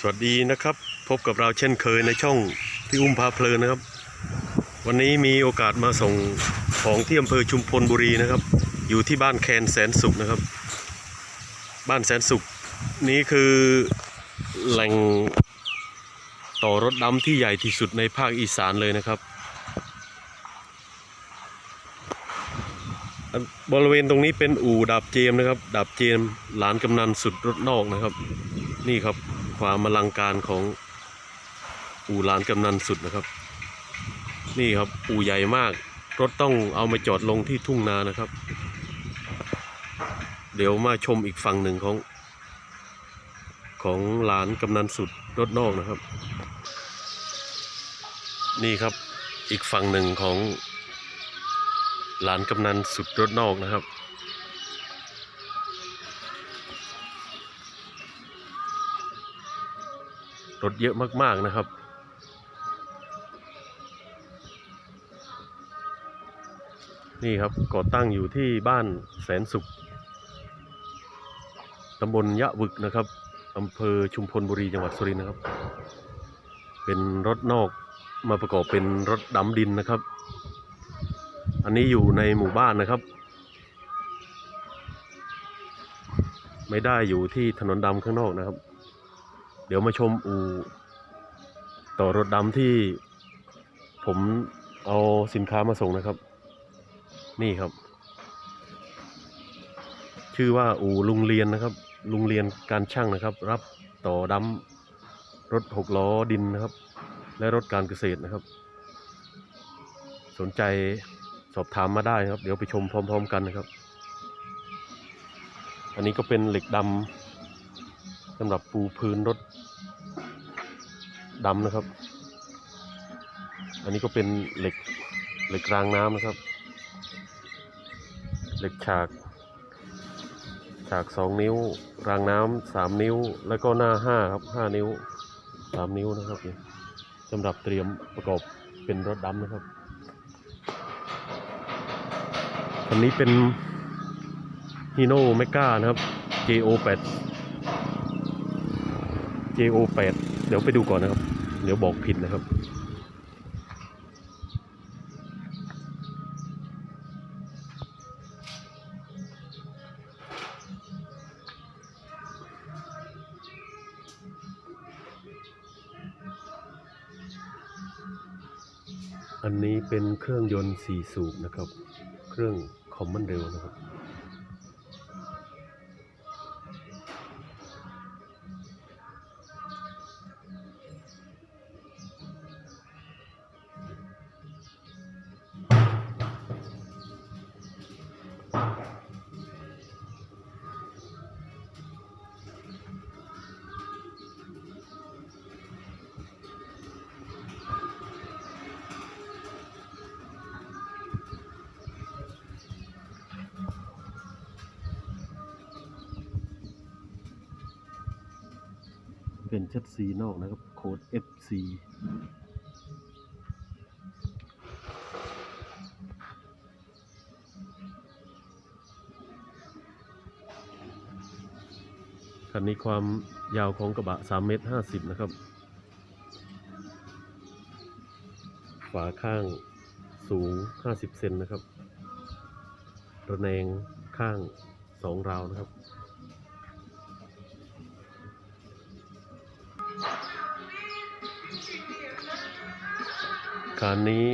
สวัสดีนะครับ พบกับเราเช่นเคยในช่องพี่อุ้มพาเพลินนะครับ วันนี้มีโอกาสมาส่งของที่อำเภอชุมพลบุรีนะครับ อยู่ที่บ้านแคนแสนสุขนะครับ บ้านแสนสุขนี้คือแหล่งต่อรถดำที่ใหญ่ที่สุดในภาคอีสานเลยนะครับ บริเวณตรงนี้เป็นอู่ดาบเจมนะครับ ดาบเจมหลานกำนันสุดรถนอกนะครับ นี่ครับ ความอลังการของอู่ลานกำนันสุดนะครับ นี่ครับอู่ใหญ่มาก รถต้องเอามาจอดลงที่ทุ่งนานะครับ เดี๋ยวมาชมอีกฝั่งหนึ่งของ ของลานกำนันสุดรถนอกนะครับ นี่ครับอีกฝั่งหนึ่งของลานกำนันสุดรถนอกนะครับ รถเยอะมาก ๆ นะครับนี่ครับก่อตั้งอยู่ที่บ้านแสนสุข ตำบลยะวึกนะครับอำเภอชุมพลบุรีจังหวัดสุรินทร์นะครับ เป็นรถนอกมาประกอบเป็นรถดำดินนะครับ อันนี้อยู่ในหมู่บ้านนะครับ ไม่ได้อยู่ที่ถนนดำข้างนอกนะครับ เดี๋ยวมาชมอู่ต่อรถดำที่ผมเอาสินค้ามาส่งนะครับ นี่ครับ ชื่อว่าอู่ลุงเรียนนะครับ ลุงเรียนการช่างนะครับ รับต่อดำรถหกล้อดินนะครับ และรถการเกษตรนะครับ สนใจสอบถามมาได้ครับ เดี๋ยวไปชมพร้อม ๆ กันนะครับ อันนี้ก็เป็นเหล็กดำ สำหรับปูพื้นรถดำนะครับ อันนี้ก็เป็นเหล็กเหล็กรางน้ำนะครับ เหล็กฉาก ฉากสองนิ้ว รางน้ำสามนิ้ว แล้วก็หน้าห้าครับห้านิ้วสามนิ้วนะครับสำหรับเตรียมประกอบเป็นรถดำนะครับอันนี้เป็นฮีโน่เมกานะครับ JO8 JO8 เดี๋ยวไปดูก่อนนะครับ เดี๋ยวบอกผิดนะครับ อันนี้เป็นเครื่องยนต์สี่สูบนะครับ เครื่องคอมมอนเดลนะครับ เป็นชัดสีนอกนะครับ โค้ด FC คันนี้ความยาวของกระบะ 3 เมตร 50 นะครับ ฝาข้างสูง 50 เซนนะครับ ระแนงข้าง 2 ราวนะครับ คันนี้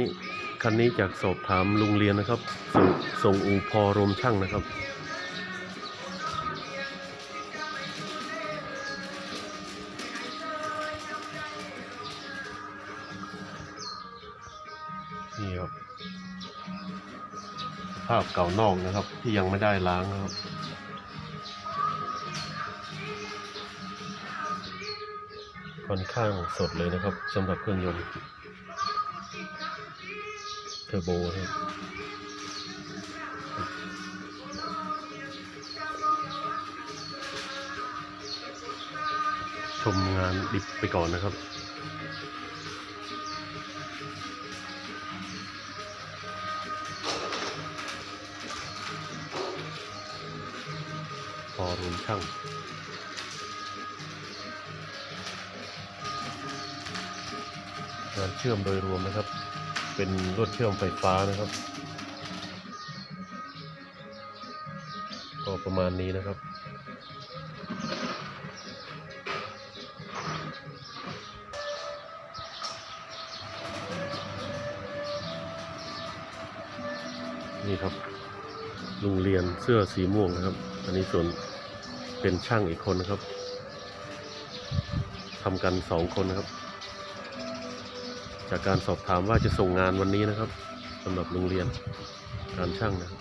คันนี้จากสอบถามลุงเรียนนะครับ ส่งส่งอูพอรวมช่างนะครับนี่ครับภาพเก่านอกนะครับที่ยังไม่ได้ล้างนะครับ ค่อนข้างสดเลยนะครับสำหรับเครื่องยนต์เทอร์โบครับชมงานดิบไปก่อนนะครับพอรวมช่าง งานเชื่อมโดยรวมนะครับ เป็นรวดเชื่อมไฟฟ้านะครับ ก็ประมาณนี้นะครับนี่ครับลุงเรียนเสื้อสีม่วงนะครับ อันนี้ส่วนเป็นช่างอีกคนนะครับทำกันสองคนนะครับ จากการสอบถามว่าจะส่งงานวันนี้นะครับสำหรับโรงเรียนการช่างนะครับ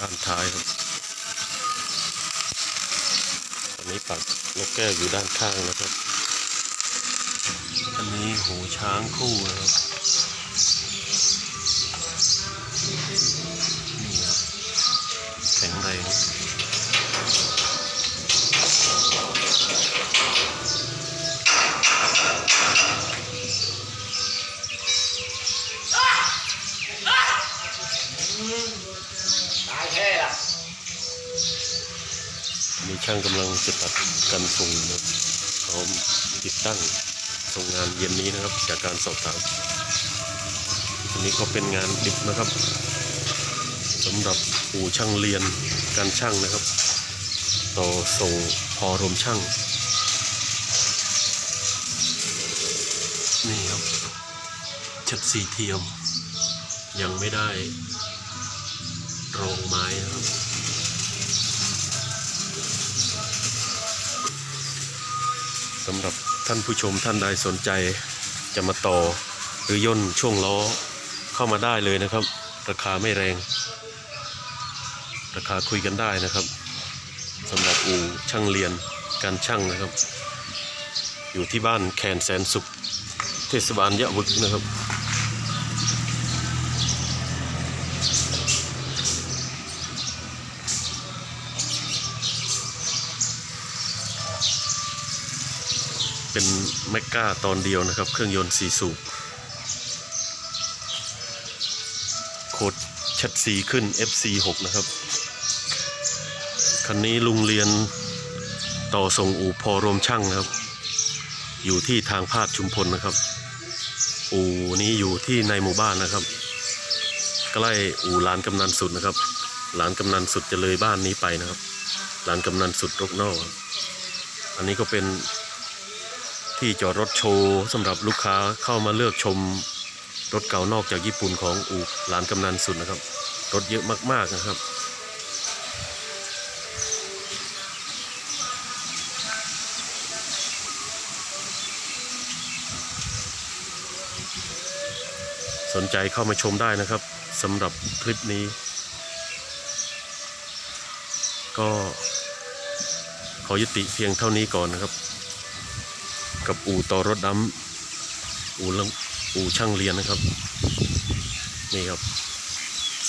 ด้านท้ายครับอันนี้ปักนกแก้วอยู่ด้านข้างนะครับ หูช้างคู่นะครับนี่ครับแข็งแรงตายแค่ละอันนี้ช่างกำลังจะตัดกันส่งนะครับพร้อมติดตั้ง ส่งงานเย็นนี้นะครับ จากการสอบถามอันนี้ก็เป็นงานดิบนะครับสำหรับอู่ช่างเรียนการช่างนะครับ ต่อส่งพอรวมช่างนี่ครับชัดสีเทียม ยังไม่ได้รองไม้นะครับสำหรับ ท่านผู้ชมท่านใดสนใจจะมาต่อ หรือย่นช่วงล้อเข้ามาได้เลยนะครับ ราคาไม่แรง ราคาคุยกันได้นะครับสำหรับอู่ช่างเรียนการช่างนะครับ อยู่ที่บ้านแคนแสนสุข เทศบาลยะวึกนะครับ เป็นแมกกาตอนเดียวนะครับ เครื่องยนต์สี่สูบโคดชัดสีขึ้น FC6 นะครับ คันนี้ลุงเรียนต่อส่งอู่พอรวมช่างนะครับ อยู่ที่ทางพาดชุมพลนะครับ อู่นี้อยู่ที่ในหมู่บ้านนะครับ ใกล้อู่ลานกำนันสุดนะครับลานกำนันสุดจะเลยบ้านนี้ไปนะครับลานกำนันสุดรกนอก อันนี้ก็เป็น ที่จอดรถโชว์สำหรับลูกค้าเข้ามาเลือกชมรถเก่านอกจากญี่ปุ่นของอู่ร้านกำนันสุดนะครับ รถเยอะมาก ๆนะครับสนใจเข้ามาชมได้นะครับสำหรับคลิปนี้ ก็ขอยุติเพียงเท่านี้ก่อนนะครับ กับอู่ต่อรถดำอู่ลำอู่ช่างเรียนนะครับ นี่ครับ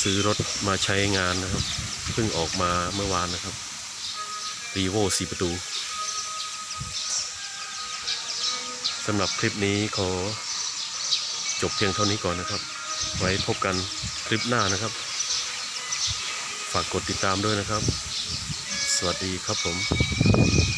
ซื้อรถมาใช้งานนะครับ เพิ่งออกมาเมื่อวานนะครับรีโวสีประตูสำหรับคลิปนี้ขอจบเพียงเท่านี้ก่อนนะครับ ไว้พบกันคลิปหน้านะครับ ฝากกดติดตามด้วยนะครับ สวัสดีครับผม